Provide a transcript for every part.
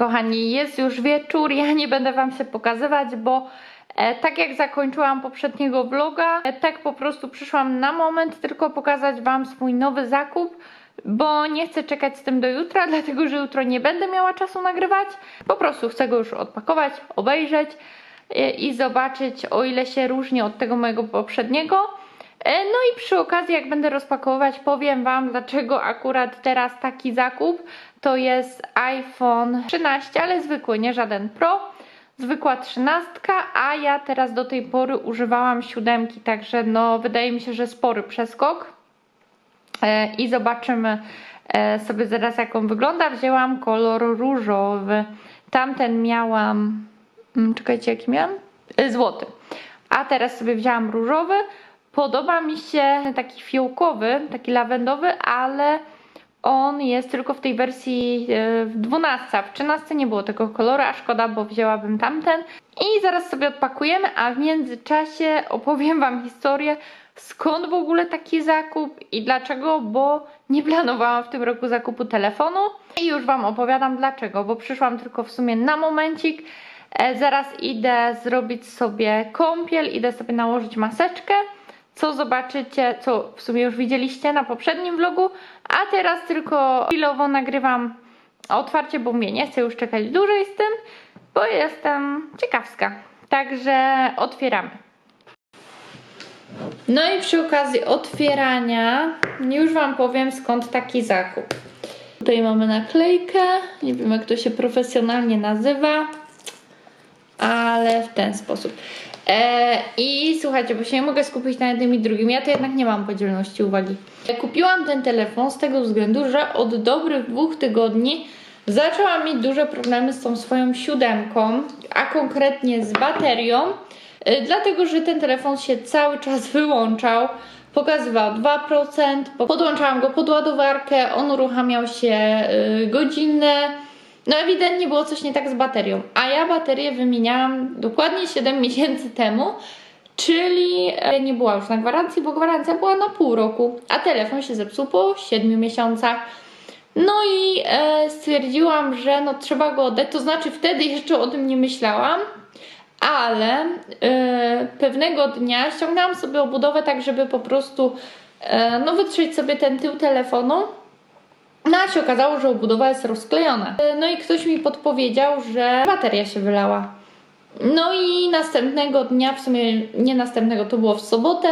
Kochani, jest już wieczór, ja nie będę Wam się pokazywać, bo e, tak jak zakończyłam poprzedniego vloga, e, tak po prostu przyszłam na moment tylko pokazać Wam swój nowy zakup, bo nie chcę czekać z tym do jutra, dlatego że jutro nie będę miała czasu nagrywać. Po prostu chcę go już odpakować, obejrzeć e, i zobaczyć o ile się różni od tego mojego poprzedniego. E, No i przy okazji, jak będę rozpakowywać, powiem Wam, dlaczego akurat teraz taki zakup. To jest iPhone 13, ale zwykły, nie żaden Pro. Zwykła 13, a ja teraz do tej pory używałam siódemki, także no wydaje mi się, że spory przeskok. E, I zobaczymy e, sobie zaraz jak on wygląda. Wzięłam kolor różowy. Tamten miałam. mm, Czekajcie, jaki miałam? E, Złoty. A teraz sobie wzięłam różowy. Podoba mi się taki fiołkowy, taki lawendowy, ale on jest tylko w tej wersji e, w 12. a W 13 nie było tego koloru, a szkoda, bo wzięłabym tamten. I zaraz sobie odpakujemy, a w międzyczasie opowiem Wam historię, skąd w ogóle taki zakup i dlaczego, bo nie planowałam w tym roku zakupu telefonu. I już Wam opowiadam dlaczego, bo przyszłam tylko w sumie na momencik. E, Zaraz idę zrobić sobie kąpiel, idę sobie nałożyć maseczkę co zobaczycie, co w sumie już widzieliście na poprzednim vlogu, a teraz tylko chwilowo nagrywam otwarcie, bo mnie nie chcę już czekać dłużej z tym, bo jestem ciekawska. Także otwieramy. No i przy okazji otwierania już Wam powiem skąd taki zakup. Tutaj mamy naklejkę, nie wiem jak to się profesjonalnie nazywa, ale w ten sposób. E, I słuchajcie, bo się nie mogę skupić na jednym i drugim, ja to jednak nie mam podzielności uwagi. Kupiłam ten telefon z tego względu, że od dobrych dwóch tygodni zaczęłam mieć duże problemy z tą swoją siódemką, a konkretnie z baterią, e, dlatego że ten telefon się cały czas wyłączał. Pokazywał 2%, po- podłączałam go pod ładowarkę, on uruchamiał się godzinę. No ewidentnie było coś nie tak z baterią, a ja baterię wymieniałam dokładnie 7 miesięcy temu, czyli e, nie była już na gwarancji, bo gwarancja była na pół roku, a telefon się zepsuł po 7 miesiącach. No i e, stwierdziłam, że no trzeba go oddać, to znaczy wtedy jeszcze o tym nie myślałam, ale e, pewnego dnia ściągnęłam sobie obudowę tak, żeby po prostu no wytrzeć sobie ten tył telefonu. No a się okazało, że obudowa jest rozklejona. E, No i ktoś mi podpowiedział, że bateria się wylała. No i następnego dnia, w sumie nie następnego, to było w sobotę,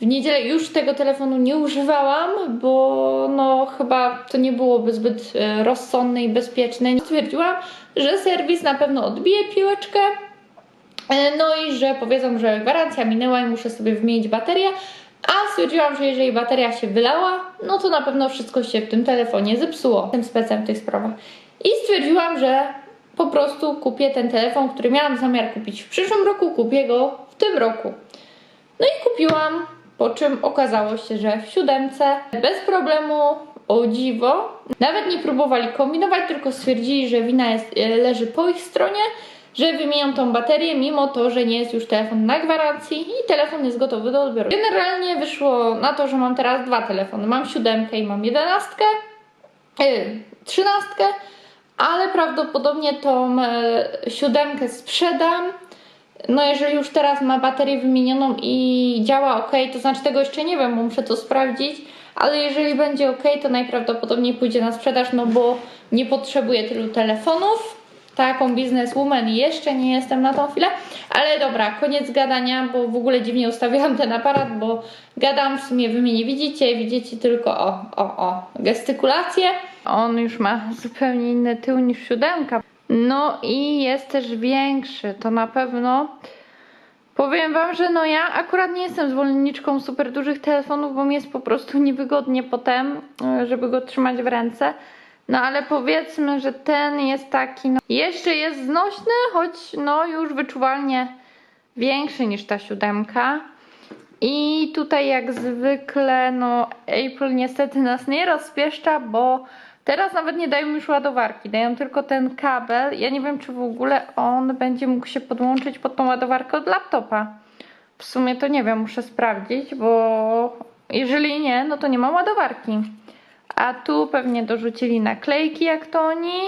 w niedzielę już tego telefonu nie używałam, bo no chyba to nie byłoby zbyt e, rozsądne i bezpieczne. Stwierdziłam, że serwis na pewno odbije piłeczkę, E, No i że powiedzą, że gwarancja minęła i muszę sobie wymienić baterię. A stwierdziłam, że jeżeli bateria się wylała, no to na pewno wszystko się w tym telefonie zepsuło. Tym specem w tych sprawach. I stwierdziłam, że po prostu kupię ten telefon, który miałam zamiar kupić w przyszłym roku, kupię go w tym roku. No i kupiłam, po czym okazało się, że w siódemce bez problemu, o dziwo, nawet nie próbowali kombinować, tylko stwierdzili, że wina jest, e, leży po ich stronie, że wymienią tą baterię, mimo to, że nie jest już telefon na gwarancji i telefon jest gotowy do odbioru. Generalnie wyszło na to, że mam teraz dwa telefony. Mam siódemkę i mam jedenastkę, yy, trzynastkę, ale prawdopodobnie tą e, siódemkę sprzedam. No jeżeli już teraz ma baterię wymienioną i działa ok, to znaczy tego jeszcze nie wiem, muszę to sprawdzić, ale jeżeli będzie ok, to najprawdopodobniej pójdzie na sprzedaż, no bo nie potrzebuję tylu telefonów. Taką bizneswoman jeszcze nie jestem na tą chwilę, ale dobra, koniec gadania, bo w ogóle dziwnie ustawiłam ten aparat, bo gadam, w sumie wy mnie nie widzicie, widzicie tylko o, o, o, gestykulację. On już ma zupełnie inny tył niż siódemka. No i jest też większy, to na pewno. Powiem wam, że no ja akurat nie jestem zwolenniczką super dużych telefonów, bo mi jest po prostu niewygodnie potem, e, żeby go trzymać w ręce. No ale powiedzmy, że ten jest taki, no, jeszcze jest znośny, choć no już wyczuwalnie większy niż ta siódemka. I tutaj jak zwykle, no Apple niestety nas nie rozpieszcza, bo teraz nawet nie dają już ładowarki, dają tylko ten kabel. Ja nie wiem, czy w ogóle on będzie mógł się podłączyć pod tą ładowarkę od laptopa. W sumie to nie wiem, muszę sprawdzić, bo jeżeli nie, no to nie ma ładowarki. A tu pewnie dorzucili naklejki jak to oni.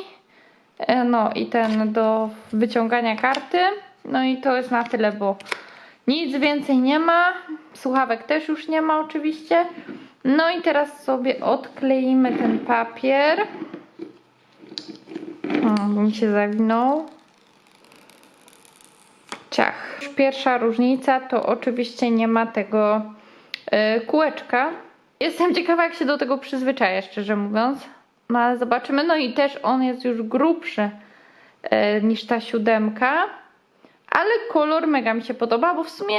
E, No i ten do wyciągania karty. No i to jest na tyle, bo nic więcej nie ma. Słuchawek też już nie ma oczywiście. No i teraz sobie odkleimy ten papier. O, bo mi się zawinął. Ciach. Pierwsza różnica to oczywiście nie ma tego e, kółeczka. Jestem ciekawa, jak się do tego przyzwyczaję, szczerze mówiąc. No ale zobaczymy. No i też on jest już grubszy e, niż ta siódemka. Ale kolor mega mi się podoba, bo w sumie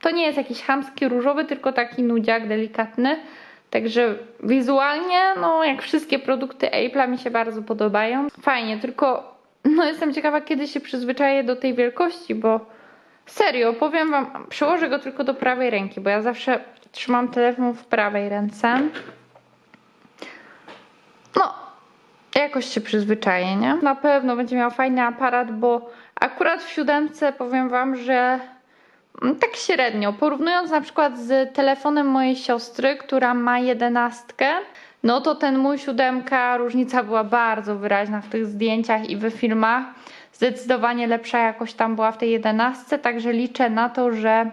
to nie jest jakiś chamski różowy, tylko taki nudziak delikatny. Także wizualnie, no jak wszystkie produkty Apple'a mi się bardzo podobają. Fajnie, tylko no jestem ciekawa, kiedy się przyzwyczaję do tej wielkości, bo serio, powiem wam, przełożę go tylko do prawej ręki, bo ja zawsze trzymam telefon w prawej ręce. No, jakoś się przyzwyczaję, nie? Na pewno będzie miał fajny aparat, bo akurat w siódemce powiem wam, że mm, tak średnio. Porównując na przykład z telefonem mojej siostry, która ma jedenastkę, no to ten mój siódemka, różnica była bardzo wyraźna w tych zdjęciach i w filmach. Zdecydowanie lepsza jakość tam była w tej jedenastce, także liczę na to, że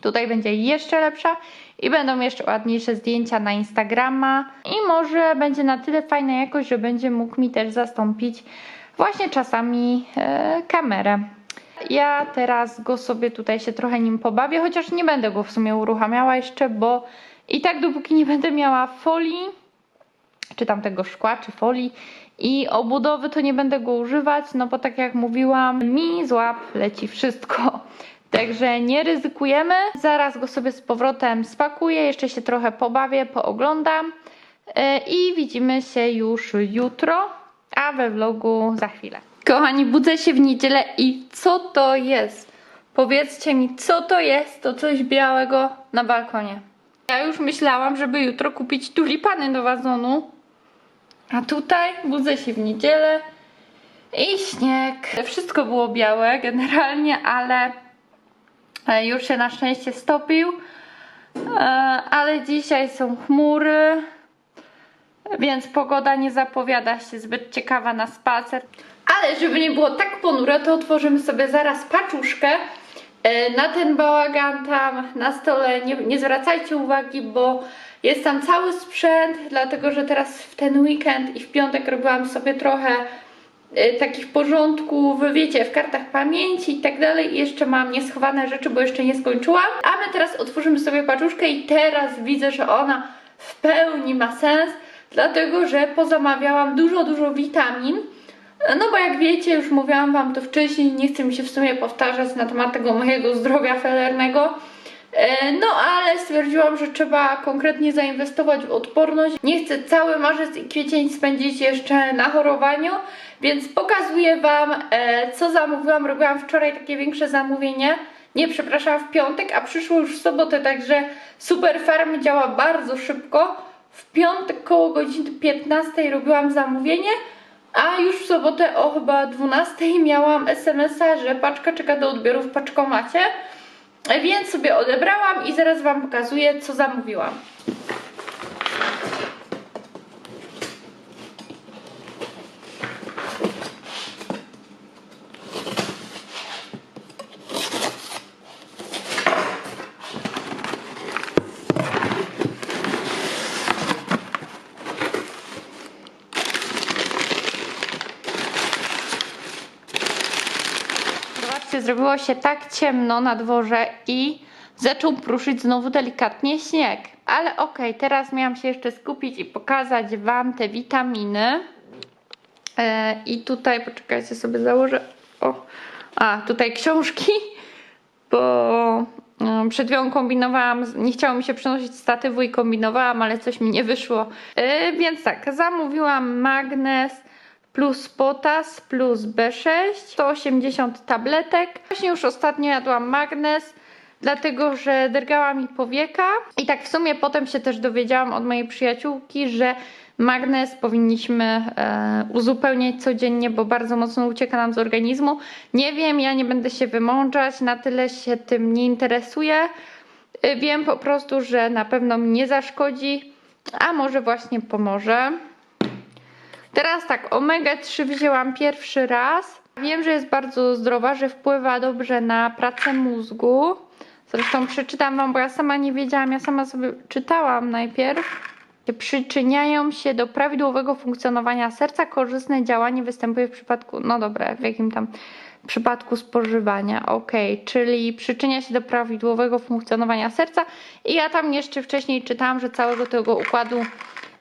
Tutaj będzie jeszcze lepsza i będą jeszcze ładniejsze zdjęcia na Instagrama i może będzie na tyle fajna jakość, że będzie mógł mi też zastąpić właśnie czasami e, kamerę. Ja teraz go sobie tutaj się trochę nim pobawię, chociaż nie będę go w sumie uruchamiała jeszcze, bo i tak dopóki nie będę miała folii, czy tam tego szkła, czy folii i obudowy, to nie będę go używać, no bo tak jak mówiłam, mi z łap leci wszystko. Także nie ryzykujemy. Zaraz go sobie z powrotem spakuję, jeszcze się trochę pobawię, pooglądam yy, i widzimy się już jutro, a we vlogu za chwilę. Kochani, budzę się w niedzielę i co to jest? Powiedzcie mi, co to jest to coś białego na balkonie? Ja już myślałam, żeby jutro kupić tulipany do wazonu, a tutaj budzę się w niedzielę i śnieg. Wszystko było białe generalnie, ale już się na szczęście stopił. E, Ale dzisiaj są chmury, więc pogoda nie zapowiada się zbyt ciekawa na spacer. Ale żeby nie było tak ponure, to otworzymy sobie zaraz paczuszkę. E, Na ten bałagan tam na stole nie, nie zwracajcie uwagi, bo jest tam cały sprzęt, dlatego że teraz w ten weekend i w piątek robiłam sobie trochę e, takich porządków, wiecie, w kartach pamięci i tak dalej. Jeszcze mam nieschowane rzeczy, bo jeszcze nie skończyłam. A my teraz otworzymy sobie paczuszkę i teraz widzę, że ona w pełni ma sens, dlatego że pozamawiałam dużo, dużo witamin. No bo jak wiecie, już mówiłam wam to wcześniej, nie chcę mi się w sumie powtarzać na temat tego mojego zdrowia felernego. E, No ale stwierdziłam, że trzeba konkretnie zainwestować w odporność. Nie chcę cały marzec i kwiecień spędzić jeszcze na chorowaniu, więc pokazuję wam e, co zamówiłam. Robiłam wczoraj takie większe zamówienie. Nie, przepraszam, w piątek, a przyszło już w sobotę, także Super Farm działa bardzo szybko. W piątek koło godziny 15 robiłam zamówienie, a już w sobotę o chyba 12 miałam SMS-a, że paczka czeka do odbioru w paczkomacie. Więc sobie odebrałam i zaraz Wam pokazuję, co zamówiłam. Zrobiło się tak ciemno na dworze i zaczął pruszyć znowu delikatnie śnieg. Ale okej, teraz miałam się jeszcze skupić i pokazać Wam te witaminy. E, I tutaj, poczekajcie, sobie założę. O, a tutaj książki, bo mm, przed chwilą kombinowałam, nie chciało mi się przenosić statywu i kombinowałam, ale coś mi nie wyszło. E, więc tak, zamówiłam magnes plus potas plus B6, 180 tabletek. Właśnie już ostatnio jadłam magnes, dlatego że drgała mi powieka. I tak w sumie potem się też dowiedziałam od mojej przyjaciółki, że magnes powinniśmy e, uzupełniać codziennie, bo bardzo mocno ucieka nam z organizmu. Nie wiem, ja nie będę się wymączać, na tyle się tym nie interesuję. E, Wiem po prostu, że na pewno mi nie zaszkodzi, a może właśnie pomoże. Teraz tak, omega 3 wzięłam pierwszy raz. Wiem, że jest bardzo zdrowa, że wpływa dobrze na pracę mózgu. Zresztą przeczytam wam, bo ja sama nie wiedziałam, ja sama sobie czytałam najpierw. Przyczyniają się do prawidłowego funkcjonowania serca. Korzystne działanie występuje w przypadku, no dobra, w jakim tam przypadku spożywania. Ok, czyli przyczynia się do prawidłowego funkcjonowania serca. I ja tam jeszcze wcześniej czytałam, że całego tego układu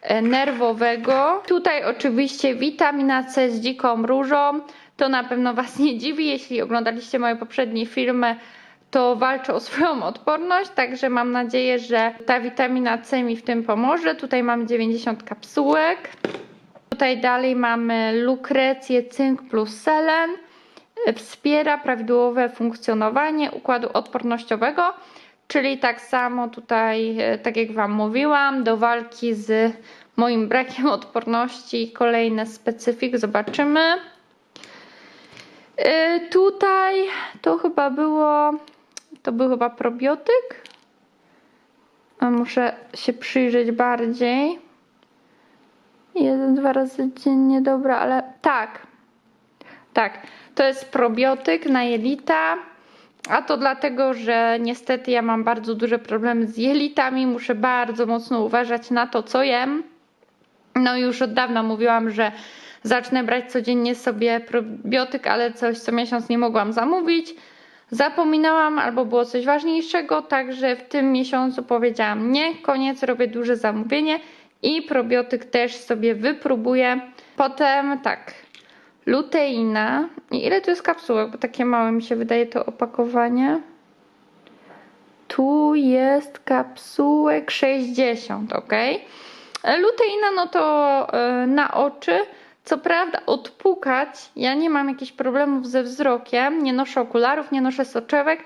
e, nerwowego. Tutaj oczywiście witamina C z dziką różą. To na pewno Was nie dziwi, jeśli oglądaliście moje poprzednie filmy, to walczę o swoją odporność, także mam nadzieję, że ta witamina C mi w tym pomoże. Tutaj mamy 90 kapsułek. Tutaj dalej mamy lukrecję, cynk plus selen. Wspiera prawidłowe funkcjonowanie układu odpornościowego, czyli tak samo tutaj, e, tak jak Wam mówiłam, do walki z moim brakiem odporności kolejny specyfik, zobaczymy. Yy, tutaj to chyba było, to był chyba probiotyk. A muszę się przyjrzeć bardziej. Jeden, dwa razy dziennie, dobra, ale tak. Tak, to jest probiotyk na jelita. A to dlatego, że niestety ja mam bardzo duże problemy z jelitami. Muszę bardzo mocno uważać na to, co jem. No już od dawna mówiłam, że zacznę brać codziennie sobie probiotyk, ale coś co miesiąc nie mogłam zamówić. Zapominałam albo było coś ważniejszego, także w tym miesiącu powiedziałam nie, koniec, robię duże zamówienie i probiotyk też sobie wypróbuję. Potem tak, luteina. I ile tu jest kapsułek? Bo takie małe mi się wydaje to opakowanie. Tu jest kapsułek 60, ok? Luteina, no to yy, na oczy. Co prawda, odpukać, ja nie mam jakichś problemów ze wzrokiem, nie noszę okularów, nie noszę soczewek,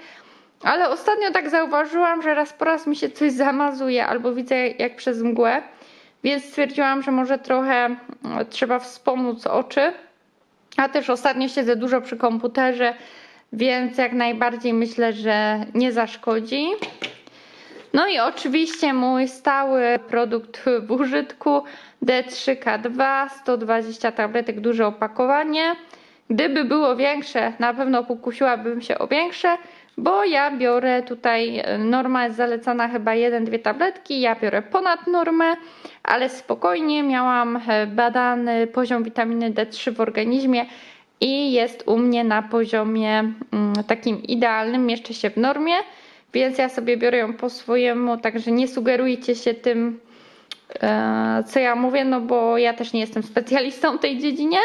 ale ostatnio tak zauważyłam, że raz po raz mi się coś zamazuje albo widzę jak przez mgłę, więc stwierdziłam, że może trochę mm, trzeba wspomóc oczy. A też ostatnio siedzę dużo przy komputerze, więc jak najbardziej myślę, że nie zaszkodzi. No i oczywiście mój stały produkt w użytku D3K2, 120 tabletek, duże opakowanie. Gdyby było większe, na pewno pokusiłabym się o większe, bo ja biorę tutaj, norma jest zalecana chyba 1-2 tabletki, ja biorę ponad normę, ale spokojnie miałam badany poziom witaminy D3 w organizmie i jest u mnie na poziomie mm, takim idealnym, mieszczę się w normie, więc ja sobie biorę ją po swojemu, także nie sugerujcie się tym, e, co ja mówię, no bo ja też nie jestem specjalistą w tej dziedzinie.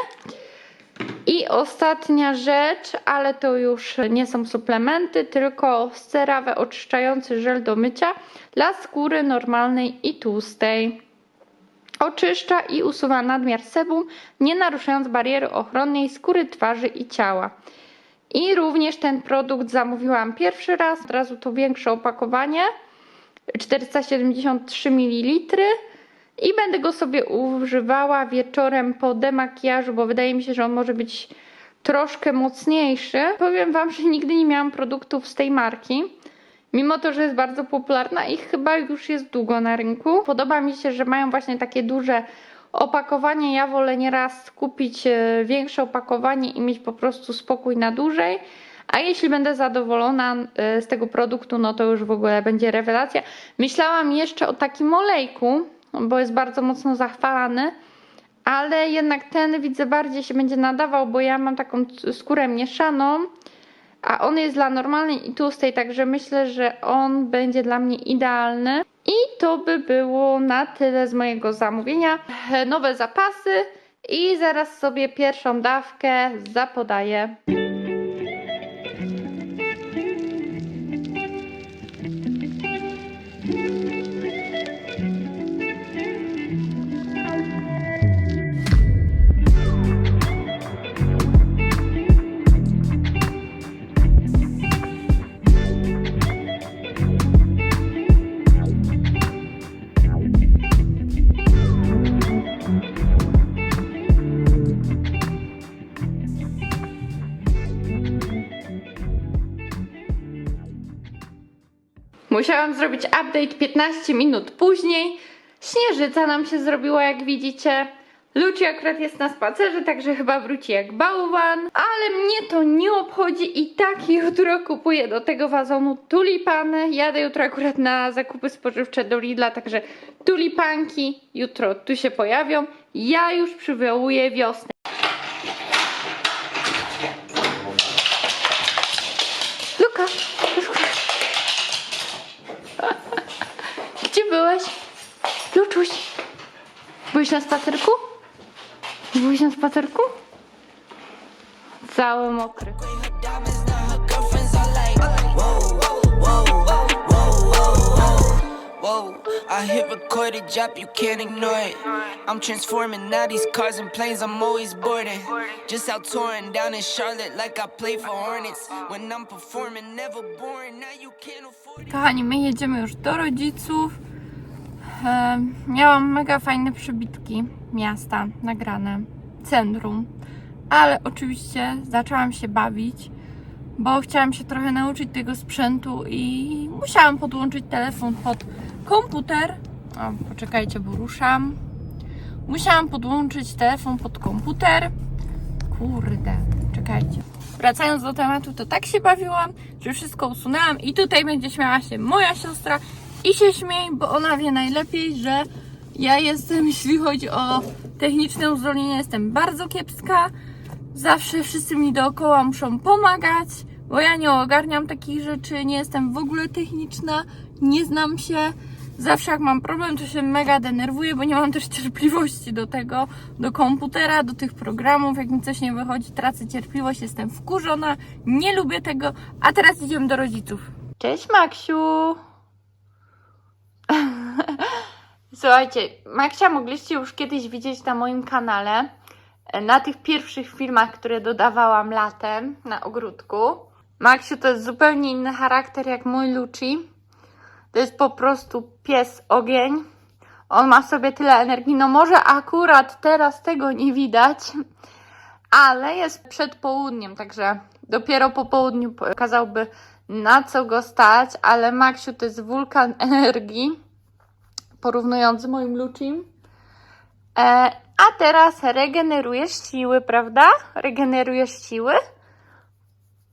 I ostatnia rzecz, ale to już nie są suplementy, tylko CeraVe oczyszczający żel do mycia dla skóry normalnej i tłustej. Oczyszcza i usuwa nadmiar sebum, nie naruszając bariery ochronnej skóry twarzy i ciała. I również ten produkt zamówiłam pierwszy raz, od razu to większe opakowanie, 473 ml. I będę go sobie używała wieczorem po demakijażu, bo wydaje mi się, że on może być troszkę mocniejszy. Powiem Wam, że nigdy nie miałam produktów z tej marki. Mimo to, że jest bardzo popularna i chyba już jest długo na rynku. Podoba mi się, że mają właśnie takie duże opakowanie. Ja wolę nieraz kupić e, większe opakowanie i mieć po prostu spokój na dłużej. A jeśli będę zadowolona e, z tego produktu, no to już w ogóle będzie rewelacja. Myślałam jeszcze o takim olejku, bo jest bardzo mocno zachwalany, ale jednak ten widzę bardziej się będzie nadawał, bo ja mam taką skórę mieszaną, a on jest dla normalnej i tłustej, także myślę, że on będzie dla mnie idealny. I to by było na tyle z mojego zamówienia. Nowe zapasy i zaraz sobie pierwszą dawkę zapodaję. Musiałam zrobić update 15 minut później. Śnieżyca nam się zrobiła, jak widzicie. Luci akurat jest na spacerze, także chyba wróci jak bałwan, ale mnie to nie obchodzi i tak jutro kupuję do tego wazonu tulipany. Jadę jutro akurat na zakupy spożywcze do Lidla, także tulipanki jutro tu się pojawią. Ja już przywołuję wiosnę. Luka, byłeś na spacerku? Byłeś na spacerku? Cały mokry. whoa. I hit record a drop, you can't ignore it. I'm transforming now these cars and planes, I'm always boarding. Just out touring down in Charlotte like I play for Hornets. When I'm performing, never boring, now you can't afford it. Kochani, my jedziemy już do rodziców. Miałam mega fajne przybitki miasta nagrane, centrum, ale oczywiście zaczęłam się bawić, bo chciałam się trochę nauczyć tego sprzętu i musiałam podłączyć telefon pod komputer. O, poczekajcie, bo ruszam. Musiałam podłączyć telefon pod komputer. Kurde, czekajcie. Wracając do tematu, to tak się bawiłam, że wszystko usunęłam i tutaj będzie śmiała się moja siostra i się śmiej, bo ona wie najlepiej, że ja jestem, jeśli chodzi o techniczne uzdolnienie, jestem bardzo kiepska. Zawsze wszyscy mi dookoła muszą pomagać, bo ja nie ogarniam takich rzeczy, nie jestem w ogóle techniczna, nie znam się. Zawsze jak mam problem, to się mega denerwuję, bo nie mam też cierpliwości do tego, do komputera, do tych programów. Jak mi coś nie wychodzi, tracę cierpliwość, jestem wkurzona, nie lubię tego. A teraz idziemy do rodziców. Cześć Maksiu! Słuchajcie, Maksia mogliście już kiedyś widzieć na moim kanale, e, na tych pierwszych filmach, które dodawałam latem na ogródku. Maksiu to jest zupełnie inny charakter jak mój Luci. To jest po prostu pies ogień. On ma w sobie tyle energii. No może akurat teraz tego nie widać, ale jest przed południem, także dopiero po południu pokazałby na co go stać, ale Maksiu to jest wulkan energii, porównując z moim Lucim. E, a teraz regenerujesz siły, prawda? Regenerujesz siły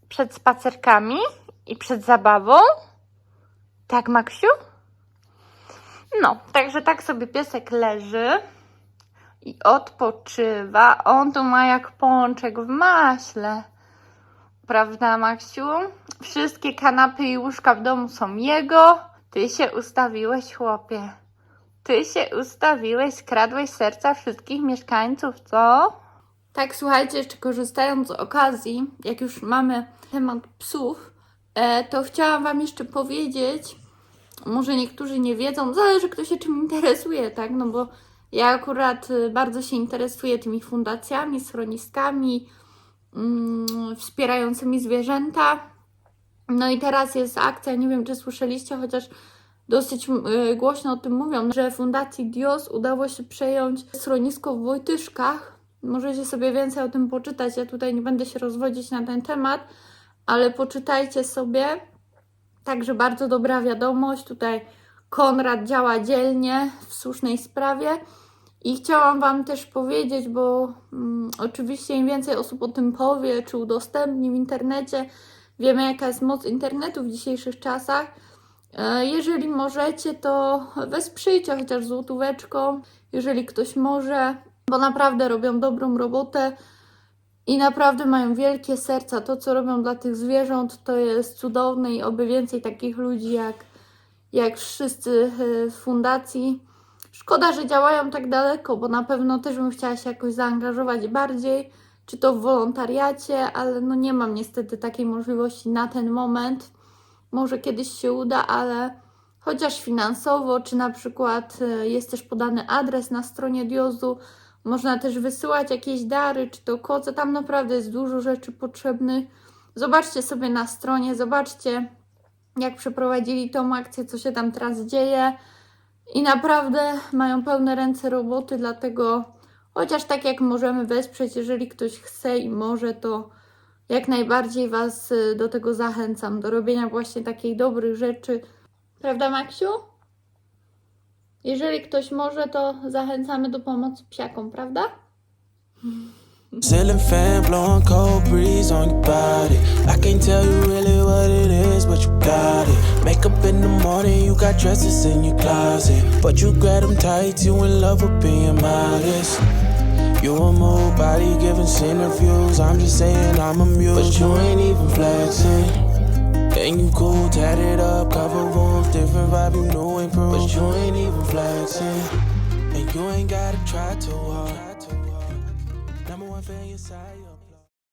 przed spacerkami i przed zabawą. Tak, Maksiu? No, także tak sobie piesek leży i odpoczywa. On tu ma jak pączek w maśle. Prawda, Maksiu? Wszystkie kanapy i łóżka w domu są jego. Ty się ustawiłeś, chłopie. Ty się ustawiłeś, skradłeś serca wszystkich mieszkańców, co? Tak, słuchajcie, jeszcze korzystając z okazji, jak już mamy temat psów, e, to chciałam Wam jeszcze powiedzieć, może niektórzy nie wiedzą, zależy kto się czym interesuje, tak? No bo ja akurat y, bardzo się interesuję tymi fundacjami, schroniskami, wspierającymi zwierzęta. No i teraz jest akcja, nie wiem czy słyszeliście, chociaż dosyć y, głośno o tym mówią, że Fundacji Dios udało się przejąć schronisko w Wojtyszkach. Możecie sobie więcej o tym poczytać, ja tutaj nie będę się rozwodzić na ten temat, ale poczytajcie sobie. Także bardzo dobra wiadomość. Tutaj Konrad działa dzielnie w słusznej sprawie. I chciałam Wam też powiedzieć, bo mm, oczywiście im więcej osób o tym powie, czy udostępni w internecie, wiemy jaka jest moc internetu w dzisiejszych czasach. E, Jeżeli możecie, to wesprzyjcie chociaż złotóweczką, jeżeli ktoś może, bo naprawdę robią dobrą robotę i naprawdę mają wielkie serca. To, co robią dla tych zwierząt, to jest cudowne i oby więcej takich ludzi jak, jak wszyscy e, z fundacji. Szkoda, że działają tak daleko, bo na pewno też bym chciała się jakoś zaangażować bardziej, czy to w wolontariacie, ale no nie mam niestety takiej możliwości na ten moment. Może kiedyś się uda, ale chociaż finansowo, czy na przykład e, jest też podany adres na stronie Diozu, można też wysyłać jakieś dary, czy to koce, tam naprawdę jest dużo rzeczy potrzebnych. Zobaczcie sobie na stronie, zobaczcie jak przeprowadzili tą akcję, co się tam teraz dzieje. I naprawdę mają pełne ręce roboty, dlatego chociaż tak jak możemy wesprzeć, jeżeli ktoś chce i może, to jak najbardziej Was y, do tego zachęcam, do robienia właśnie takich dobrych rzeczy. Prawda, Maksiu? Jeżeli ktoś może, to zachęcamy do pomocy psiakom, prawda? Ceiling fan blowing cold breeze on your body. I can't tell you really what it is, but you got it. Makeup in the morning, you got dresses in your closet. But you grab them tight, you in love with being modest. You a move body giving interviews. I'm just saying I'm amused, but you ain't even flexing. And you cool, tatted up, cover wounds, different vibe, you know improve. But you ain't even flexing. And you ain't gotta try too hard feel your side.